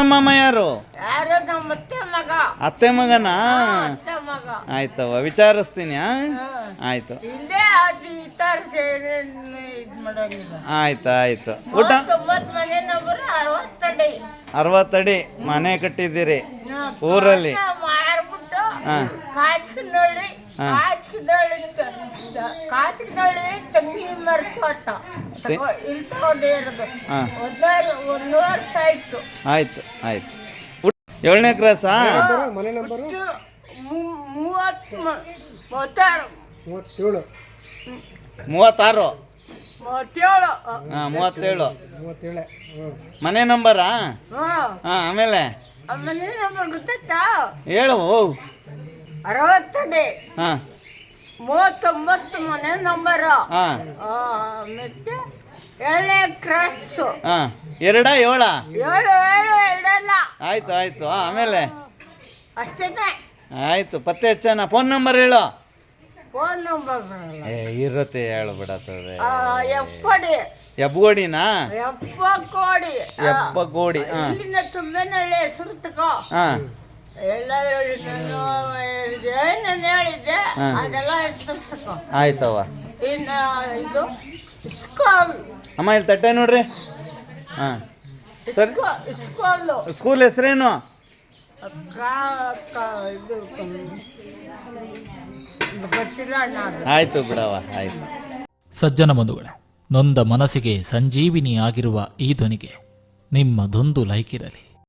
ನಮ್ಮಮ್ಮ ಯಾರು? ಯಾರು? ನಮ್ಮ ಮತ್ತೆ ಮಗ. ಅತ್ತೆ ಮಗನಾ? ಅತ್ತೆ ಮಗ. ಆಯ್ತವ ವಿಚಾರಿಸ್ತೀನಿ ಆ? ಆಯ್ತು. ಇಲ್ಲೇ ಅದು ಈ ಥರ ಸೇರಿ ಇದು ಮಾಡೋಂಗಿಲ್ಲ ಆಯ್ತು ಆಯ್ತು. ಊಟ? ತೊಂಬತ್ತು ಮನೆ ನಂಬರ್ ಅರವತ್ತಡಿ. ಅರವತ್ತಡಿ ಮನೆ ಕಟ್ಟಿದ್ದೀರಿ. ಊರಲ್ಲಿ. ತಂಗಿ ಮರ್ತೋಟ ಇಲ್ಲಿ ತಗೊಂಡೇ. ಒಂದೂವರೆ ಒಂದು ವರ್ಷ ಆಯ್ತು. ಆಯ್ತು ಆಯ್ತು. ಏಳನೇ ಕ್ರಾಸಾ ಮನೆ ನಂಬರು ಮೂವತ್ತು ಮೂವತ್ತಾರು. ಮೂವತ್ತೇಳು. ಮೂವತ್ತಾರು? ಮೂವತ್ತೇಳು. ಹಾಂ ಮೂವತ್ತೇಳು. ಮೂವತ್ತೇಳೆ. ಮನೆ ನಂಬರಾ ಹಾಂ. ಹಾಂ ಆಮೇಲೆ? ಮನೆ ನಂಬರ್ ಗೊತ್ತಾಯ್ತಾ? ಹೇಳು. ಅರವತ್ತಡಿ. ಹಾಂ. ಮೂವತ್ತೊಂಬತ್ತು ಮನೆ ನಂಬರು ಹಾಂ. ಆ, ಮತ್ತೆ ಏಳನೇ ಕ್ರಾಸ್ ಹಾಂ. ಎರಡ ಏಳ? ಏಳು ಏಳು ಎರಡಲ್ಲ. ಆಯ್ತು ಆಯ್ತು. ಹಾಂ ಆಮೇಲೆ? ಅಷ್ಟೇ ಆಯ್ತು ಪತ್ತೆ ಹಚ್ಚನ ಫೋನ್ ನಂಬರ್ ಹೇಳು. ಫೋನ್ ನಂಬರ್ ಬರಲ್ಲ. ಏ ಇರುತ್ತೆ ಹೇಳು ಬಿಡತ್ತದೆ ಆ, ಎಪ್ಪಡಿ. ಎಬ್ಗೋಡಿನಾ ಎಪ್ಪ ಕೋಡಿ ಆ, ಎಬ್ಬ ಗೋಡಿ ಹಾಂ. ಇಲ್ಲಿಂದ ತುಂಬೆನಳ್ಳಿ ಹೆಸರು ತಗೋ. ಹಾಂ. ನಾನು ಏನೇನು ಹೇಳಿದ್ದೆ ಹಾ. ಅದೆಲ್ಲ ಹೆಸರು ತಗೋ ಇನ್ನು ಇದು ಸ್ಕೂಲ್ ಅಮ್ಮ ಇಲ್ಲಿ ತಟ್ಟೆ ನೋಡ್ರಿ. ಹಾಂ. ಸರಿ. ಸ್ಕೂಲು ಸ್ಕೂಲ್ ಹೆಸರೇನು? ಕಾ- ಕಾ- ಇದು ಇದು ಗೊತ್ತಿಲ್ಲ ನಾನು. ಆಯ್ತು ಬಿಡವ ಆಯ್ತು. ಸಜ್ಜನ ಬಂಧುಗಳೇ ನೊಂದ ಮನಸ್ಸಿಗೆ ಸಂಜೀವಿನಿ ಆಗಿರುವ ಈ ಧ್ವನಿಗೆ ನಿಮ್ಮದೊಂದು ಲೈಕ್ ಇರಲಿ